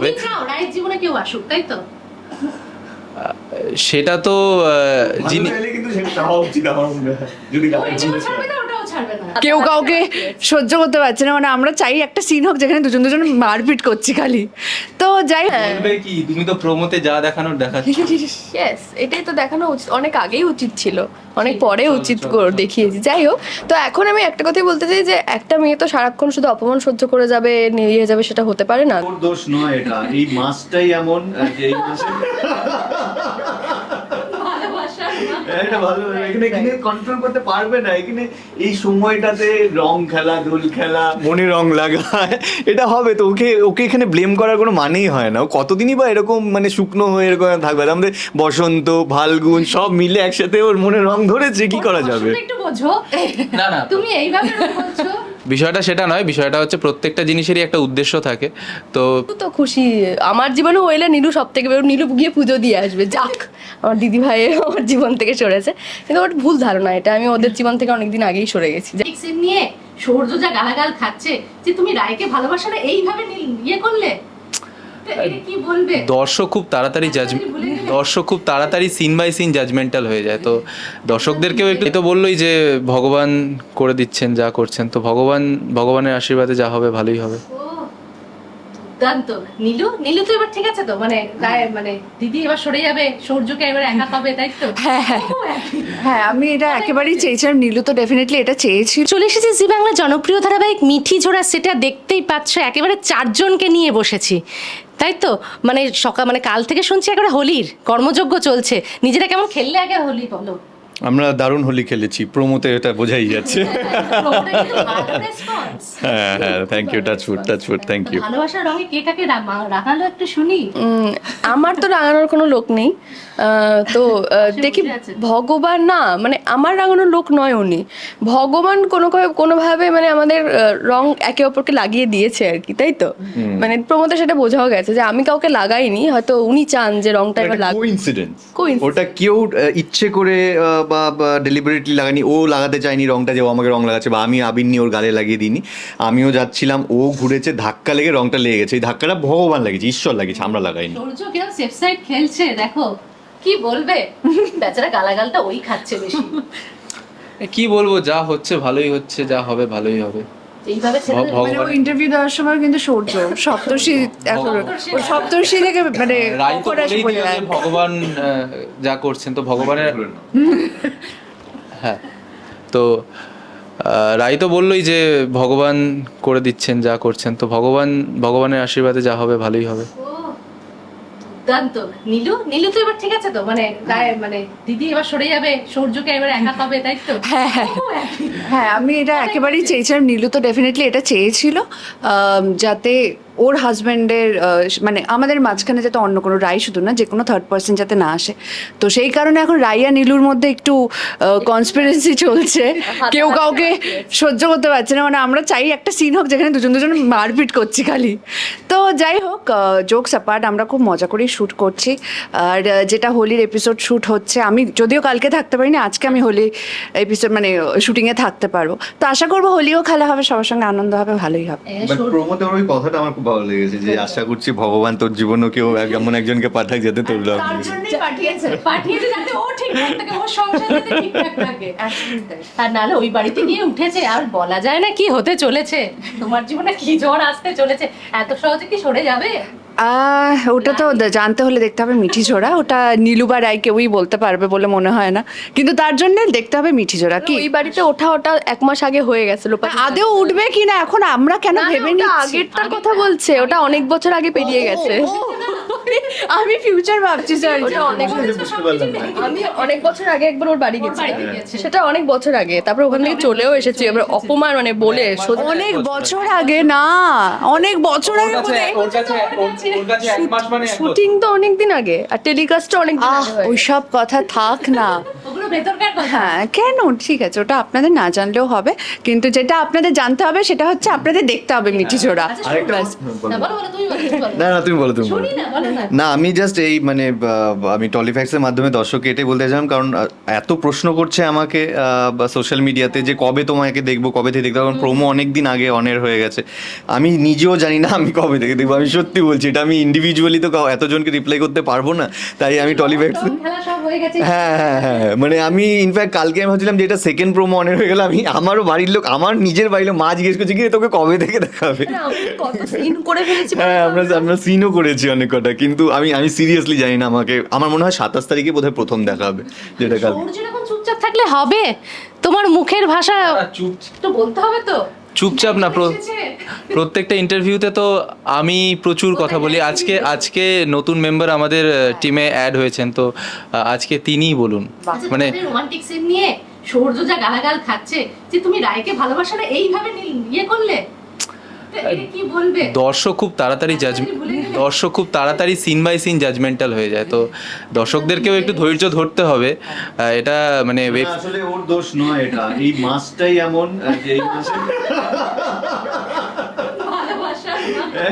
তুমি জীবনে কেউ আসুক তাই তো? সেটা তো আহ, যিনি কিন্তু সেটা হওয়া উচিত আমার মনে হয়। যদি কেউ কাউকে সহ্য করতে পারছে না। মানে আমরা চাই একটা সিন হোক যেখানে দুজন দুজন মারপিট করছি খালি। তো যাই বলবে কি তুমি তো প্রোমোতে যা দেখানোর দেখাচ্ছ। ইয়েস এটাই তো দেখানো উচিত। অনেক আগেই উচিত ছিল। অনেক পরে উচিত করে দেখিয়েছি। যাই হোক তো এখন আমি একটা কথাই বলতে চাই যে একটা মেয়ে তো সারাক্ষণ শুধু অপমান সহ্য করে যাবে নিয়ে যাবে সেটা হতে পারে না। দোষ নয় এটা। এই মাসটাই এমন যে এই মাসে না। এটা ভালো। এখানে এখানে কন্ট্রোল করতে পারবে না। এখানে এই সময়টাতে রং খেলা দোল খেলা। মনে রং লাগায় এটা হবে তো। ওকে ওকে এখানে ব্লেম করার কোনো মানেই হয় না। ও কতদিনই বা এরকম মানে শুকনো হয়ে এরকম থাকবে? আমাদের বসন্ত ফাল্গুন সব মিলে একসাথে ওর মনে রং ধরেছে। কি করা যাবে? একটু বোঝো। না না। তুমি এইভাবে বলছো বিষয়টা সেটা নয় বিষয়টা হচ্ছে প্রত্যেকটা জিনিসেরই একটা উদ্দেশ্য থাকে। তো তো খুশি। আমার জীবনে হইলে নীলু সব থেকে বেরো নীলু গিয়ে পুজো দিয়ে আসবে। যাক আমার দিদি ভাই আমার জীবন থেকে সরেছে। কিন্তু ওটা ভুল ধারণা এটা। আমি ওদের জীবন থেকে অনেকদিন আগেই সরে গেছি। নিয়ে সৌর্য যা গালাগাল খাচ্ছে যে তুমি রায়কে ভালোবাসা না এইভাবে ইয়ে করলে? দর্শক খুব তাড়াতাড়ি জাজ দর্শক খুব তাড়াতাড়ি সিন বাই সিন জাজমেন্টাল হয়ে যায়। তো দর্শকদেরকেও একটু তো বললোই যে ভগবান করে দিচ্ছেন যা করছেন। তো ভগবান ভগবানের আশীর্বাদে যা হবে ভালোই হবে। দুর্দান্ত। নীলু নীলু তো এবার ঠিক আছে তো? মানে মানে দিদি এবার সরে যাবে সৌর্যকে এবার একা পাবে তাই তো? হ্যাঁ হ্যাঁ। হ্যাঁ আমি এটা একেবারেই চেয়েছিলাম নীলু তো ডেফিনেটলি এটা চেয়েছিল। চলে এসেছি জি বাংলা জনপ্রিয় ধারাবাহিক মিঠি ঝোড়া সেটা দেখতেই পাচ্ছ একেবারে চারজনকে নিয়ে বসেছি। তাই তো? মানে সকাল মানে কাল থেকে শুনছি একেবারে হোলির কর্মযজ্ঞ চলছে। নিজেরা কেমন খেললে আগে হোলি বলো? আমরা দারুণ হোলি খেলেছি প্রোমোতে এটা বোঝাই যাচ্ছে। হ্যাঁ হ্যাঁ thank you touch food touch food thank you ভালোবাসার রঙে কে কাকে রা- মা- রাখালো একটু শুনি। উম, আমার তো রাঙানোর কোনো লোক নেই। আহ, তো দেখি ভগবান না মানে আমার রাঙানোর লোক নয় উনি। ভগবান কোনো কোনোভাবে মানে আমাদের রং একে অপরকে লাগিয়ে দিয়েছে আর কি তাই তো? মানে প্রমোতে সেটা বোঝাও গেছে যে আমি কাউকে লাগাইনি হয়তো উনি চান যে রংটা এবার লাগ কোইন্সিডেন্স. ওটা কেউ ইচ্ছে করে বা ডেলিভারিটি লাগানি ও লাগাতে চায়নি রংটা যে ও আমাকে রং লাগাচ্ছে বা আমি আবির নিয়ে ওর গালে লাগিয়ে দিইনি। আমিও যাচ্ছিলাম ও ঘুরেছে ধাক্কা লেগে রংটা লেগে গেছে। এই ধাক্কাটা ভগবান লাগিয়েছে ঈশ্বর লাগিয়েছে আমরা লাগাইনি। খেলছে? দেখো কি বলবে? বেচারা গালাগালটা ওই খাচ্ছে বেশি। কি বলব যা হচ্ছে ভালোই হচ্ছে যা হবে ভালোই হবে। এইভাবে ছেড়ে দেবে। ভগ- মানে ও ইন্টারভিউ দেওয়ার সময় কিন্তু সৌর্য সপ্তর্ষি এখন ও সপ্তর্ষি থেকে মানে যে। ভগবান করছেন তো ভগবানের হ্যাঁ তো আহ, রাই তো বললোই যে ভগবান করে দিচ্ছেন যা করছেন তো ভগবান ভগবানের আশীর্বাদে যা হবে ভালোই হবে দুর্দান্ত। নীলু নীলু তো এবার ঠিক আছে তো? মানে মানে দিদি এবার সরে যাবে সূর্যকে এবার একা পাবে তাই তো? হ্যাঁ হ্যাঁ। ও, হ্যাঁ আমি এটা একেবারেই চেয়েছিলাম নীলু তো ডেফিনেটলি এটা চেয়েছিল যাতে ওর হাজব্যান্ডের মানে আমাদের মাঝখানে যাতে অন্য কোনো রায় শুধু না যে কোনো থার্ড পার্সন যাতে না আসে। তো সেই কারণে এখন রাই আর নীলুর মধ্যে একটু কনসপিরেন্সি চলছে। কেউ কাউকে সহ্য করতে পারছে না। মানে আমরা চাই একটা সিন হোক যেখানে দুজন দুজন মারপিট করছি খালি। তো যাই হোক জোকস অ্যাপার্ট আমরা খুব মজা করেই শ্যুট করছি। আর যেটা হোলির এপিসোড শ্যুট হচ্ছে আমি যদিও কালকে থাকতে পারিনি আজকে আমি হোলি এপিসোড মানে শুটিংয়ে থাকতে পারব। তো আশা করব হোলিও খেলা হবে সবার সঙ্গে আনন্দ হবে ভালোই হবে। প্রোমোতে ওই কথাটা আমার ভালো লেগেছে যে আশা করছি ভগবান তোর জীবনও কেউ এমন একজনকে পাঠাক যাতে তোর লাভ পাঠিয়েছে। পাঠিয়েছে যাতে ও ঠিকঠাক থাকে ও সংসার ঠিকঠাক থাকে। আর নাহলে ওই বাড়িতে গিয়ে উঠেছে আর বলা যায় না কি হতে চলেছে। তোমার জীবনে কি ঝড় আসতে চলেছে? এত সহজে কি সরে যাবে? ওটা তো জানতে হলে দেখতে হবে মিঠি ঝোড়া। ওটা নীলুবা রায় কেউই বলতে পারবে বলে মনে হয় না। কিন্তু তার জন্য দেখতে হবে মিঠি ঝোড়া। কি? ওই বাড়িতে ওঠা ওটা এক মাস আগে হয়ে গেছে আদেও উঠবে কিনা এখন আমরা কেন ভেবে নিচ্ছি? আগেরটার কথা বলছে ওটা অনেক বছর আগে পেরিয়ে গেছে। আমি ফিউচার ভাবছি স্যার আমি অনেক বছর আগে একবার ওর বাড়ি গেছি সেটা অনেক বছর আগে। তারপর ওখান থেকে চলেও এসেছি। এবার অপমান মানে বলে সত্যি- অনেক বছর আগে না। অনেক বছর আগে মাস মানে শুটিং তো অনেক দিন আগে। আর টেলিকাস্টটা অনেক দিন আগে ওইসব কথা থাক না। ভেতরকার কথা? হ্যাঁ কেন? ঠিক আছে ওটা আপনাদের না জানলেও হবে। কিন্তু যেটা আপনাদের জানতে হবে সেটা হচ্ছে আপনাদের দেখতে হবে মিঠি জোড়া আচ্ছা, না, বলো। বলো তুমি বলো, তুমি বলো। না না তুমি বলো তুমি বলো না। আমি জাস্ট এই মানে আমি টলিফ্যাক্সের মাধ্যমে দর্শককে এটাই বলতে চাইলাম কারণ এত প্রশ্ন করছে আমাকে বা সোশ্যাল মিডিয়াতে যে কবে তোমাকে দেখব কবে থেকে দেখব কারণ প্রোমো অনেক দিন আগে অনের হয়ে গেছে। আমি নিজেও জানি না আমি কবে থেকে দেখব আমি সত্যি বলছি এটা আমি ইন্ডিভিজুয়ালি তো এতজনকে রিপ্লাই করতে পারব না তাই আমি টলিফ্যাক্স রং খেলা সব হয়ে গেছে। হ্যাঁ হ্যাঁ হ্যাঁ হ্যাঁ। মানে আমি ইনফ্যাক্ট কালকে আমি ভাবছিলাম যে এটা সেকেন্ড প্রোমো অনের হয়ে গেল আমি আমারও বাড়ির লোক আমার নিজের বাড়ির লোক মা জিজ্ঞেস করছে কি তোকে কবে থেকে দেখাবে আমি কত সিন করে ফেলেছি হ্যাঁ আমরা আমরা সিনও করেছি অনেক কটা কিন্তু আমি আমি সিরিয়াসলি জানি না আমাকে আমার মনে হয় সাতাশ তারিখে বোধহয় প্রথম দেখা হবে যেটা কাল চুপচাপ থাকলে হবে তোমার মুখের ভাষা চুপ একটু বলতে হবে তো চুপচাপ না। প্রত্যেকটা ইন্টারভিউতে তো আমি প্রচুর কথা বলি। আজকে আজকে নতুন মেম্বার আমাদের টিমে অ্যাড হয়েছেন। তো আজকে তিনিই বলুন। মানে রোমান্টিক সিন নিয়ে সৌর্য যা গালাগাল খাচ্ছে যে তুমি রায়কে ভালোবাসা না এইভাবে ইয়ে করলে? তো এটা কি বলবে? দর্শক খুব তাড়াতাড়ি জাজ দর্শক খুব তাড়াতাড়ি সিন বাই সিন জাজমেন্টাল হয়ে যায়। তো দর্শকদেরকেও একটু ধৈর্য ধরতে হবে। এটা মানে আসলে ওর দোষ নয় এটা। এই মাসটাই এমন যে এই মাসে।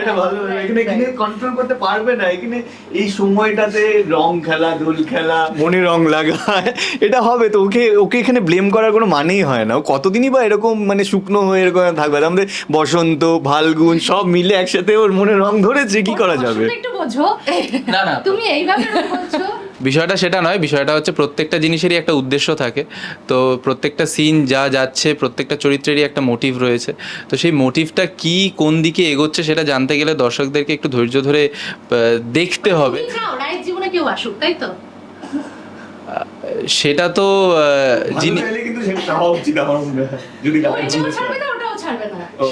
এটা ভালো এখানে এখানে কন্ট্রোল করতে পারবে না। এখানে এই সময়টাতে রং খেলা দোল খেলা মনে রং লাগায় এটা হবে তো। ওকে ওকে এখানে ব্লেম করার কোনো মানেই হয় না। ও কতদিনই বা এরকম মানে শুকনো হয়ে এরকম থাকবে? আমাদের বসন্ত ফাল্গুন সব মিলে একসাথে ওর মনে রং ধরেছে কি করা যাবে? একটু বোঝো। না না। তুমি এইভাবে বলছো বিষয়টা সেটা নয় বিষয়টা হচ্ছে প্রত্যেকটা জিনিসেরই একটা উদ্দেশ্য থাকে। তো প্রত্যেকটা সিন যা যাচ্ছে প্রত্যেকটা চরিত্রেরই একটা মোটিভ রয়েছে। তো সেই মোটিভটা কি কোন দিকে এগোচ্ছে সেটা জানতে গেলে দর্শকদেরকে একটু ধৈর্য ধরে দেখতে হবে। তুমি চাও রায়ের জীবনে কেউ আসুক তাই তো? সেটা তো যিনি সেটা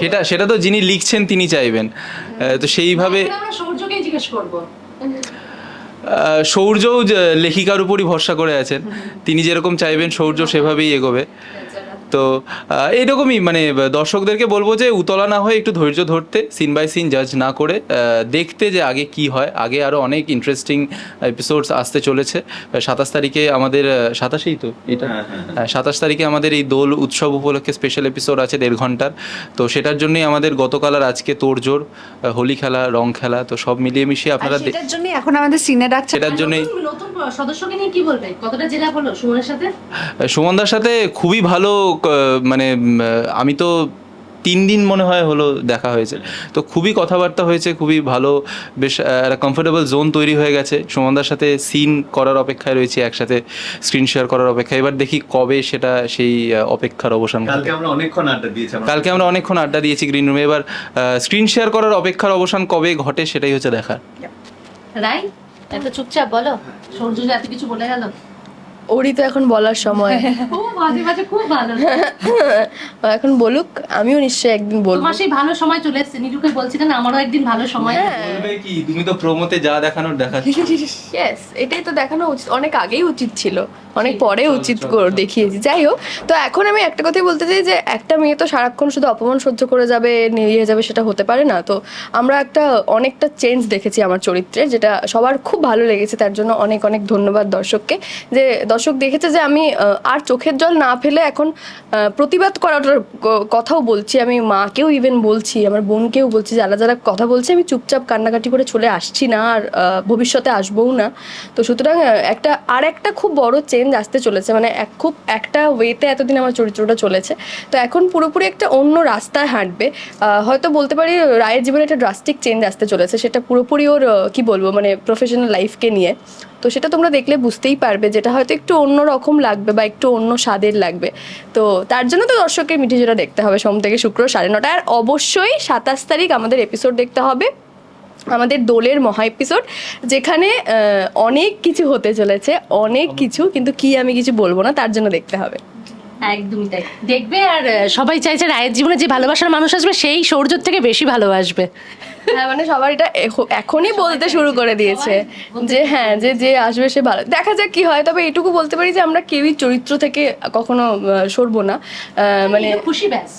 সেটা সেটা তো যিনি লিখছেন তিনি চাইবেন। তো সেইভাবে জিজ্ঞেস করব। সৌর্যও লেখিকার উপরই ভরসা করে আছেন তিনি যেরকম চাইবেন সৌর্য সেভাবেই এগোবে। তো এইরকমই মানে দর্শকদেরকে বলব যে উতলা না হয়ে একটু ধৈর্য ধরতে সিন বাই সিন জাজ না করে দেখতে যে আগে কি হয়। আগে আরও অনেক ইন্টারেস্টিং এপিসোডস আসতে চলেছে। সাতাশ তারিখে আমাদের সাতাশেই তো এটা? হ্যাঁ সাতাশ তারিখে আমাদের এই দোল উৎসব উপলক্ষে স্পেশাল এপিসোড আছে দেড় ঘণ্টার। তো সেটার জন্যই আমাদের গতকাল আর আজকে তোড়জোড় হোলি খেলা রং খেলা তো সব মিলিয়ে মিশিয়ে আপনারা সেটার জন্য এখন আমাদের সিনে ডাকছে সেটার জন্যই সদস্যকে নিয়ে কি বলবে? কতটা জেলা হলো সুমনের সাথে? সুমনদার সাথে খুবই ভালো মানে আমি তো তিন দিন মনে হয় হলো দেখা হয়েছে। তো খুবই কথাবার্তা হয়েছে খুবই ভালো বেশ একটা কমফোর্টেবল জোন তৈরি হয়ে গেছে। সুমনদার সাথে সিন করার অপেক্ষায় রয়েছে একসাথে স্ক্রিন শেয়ার করার অপেক্ষায়। এবার দেখি কবে সেটা সেই অপেক্ষার অবসান ঘটে। কালকে আমরা অনেকক্ষণ আড্ডা দিয়েছি কালকে আমরা অনেকক্ষণ আড্ডা দিয়েছি গ্রিন রুমে এবার স্ক্রিন শেয়ার করার অপেক্ষার অবসান কবে ঘটে সেটাই হচ্ছে দেখার। রাই? এত চুপচাপ বলো? সৌর্য যে এত কিছু বলে গেল? ওরই তো এখন বলার সময়। খুব মাঝে মাঝে খুব ভালো এখন বলুক আমিও নিশ্চয়ই একদিন বলব। তোমার সেই ভালো সময় চলে এসেছে। নিরুকে বলছিলেন আমারও একদিন ভালো সময় বলবে কি? তুমি তো প্রোমোতে যা দেখানোর দেখাচ্ছ। ইয়েস এটাই তো দেখানো উচিত অনেক আগেই উচিত ছিল। অনেক পরে উচিত দেখিয়েছি। যাই হোক তো এখন আমি একটা কথাই বলতে চাই যে একটা মেয়ে তো সারাক্ষণ শুধু অপমান সহ্য করে যাবে নিয়ে যাবে সেটা হতে পারে না। তো আমরা একটা অনেকটা চেঞ্জ দেখেছি আমার চরিত্রে যেটা সবার খুব ভালো লেগেছে। তার জন্য অনেক অনেক ধন্যবাদ দর্শককে। যে দর্শক দেখেছে যে আমি আর চোখের জল না ফেলে এখন প্রতিবাদ করাটার কথাও বলছি। আমি মাকেও ইভেন বলছি আমার বোনকেও বলছি যারা যারা কথা বলছে আমি চুপচাপ কান্নাকাটি করে চলে আসছি না আর ভবিষ্যতে আসবও না। তো সুতরাং একটা আর একটা খুব বড় চেঞ্জ আসতে চলেছে মানে এক খুব একটা ওয়েতে এতদিন আমার চরিত্রটা চলেছে। তো এখন পুরোপুরি একটা অন্য রাস্তায় হাঁটবে। হয়তো বলতে পারি, রায়ের জীবনে একটা ড্রাস্টিক চেঞ্জ আসতে চলেছে, সেটা পুরোপুরি ওর কি বলব মানে প্রফেশনাল লাইফকে নিয়ে। তো সেটা তোমরা দেখলে বুঝতেই পারবে যেটা হয়তো একটু অন্য রকম লাগবে বা একটু অন্য স্বাদের লাগবে। তো তার জন্য তো দর্শকের মিঠি যেটা দেখতে হবে, সোম থেকে শুক্র সাড়ে নটা। আর অবশ্যই সাতাশ তারিখ আমাদের এপিসোড দেখতে হবে। আমাদের দোলের মহা এপিসোড যেখানে অনেক কিছু হতে চলেছে অনেক কিছু কিন্তু কি আমি কিছু বলব না তার জন্য দেখতে হবে। একদমই তাই। দেখবে আর সবাই চাইছে রায়ের জীবনে যে ভালোবাসার মানুষ আসবে সেই সৌর্যর থেকে বেশি ভালোবাসবে। হ্যাঁ মানে সবার এটা এখনই বলতে শুরু করে দিয়েছে। যে হ্যাঁ যে যে আসবে সে ভালো দেখা যাক কি হয় তবে এটুকু বলতে পারি যে আমরা কেউই চরিত্র থেকে কখনো সরবো না। মানে মানে খুশি ব্যাস।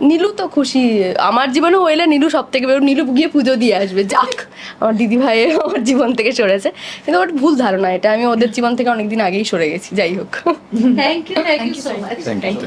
নীলু তো খুশি। আমার জীবনে হইলে নীলু সব থেকে বেরো। নীলু গিয়ে পুজো দিয়ে আসবে। যাক আমার দিদি ভাই আমার জীবন থেকে সরেছে। কিন্তু ওর ভুল ধারণা এটা। আমি ওদের জীবন থেকে অনেকদিন আগেই সরে গেছি। যাই হোক। Thank you thank you so much thank you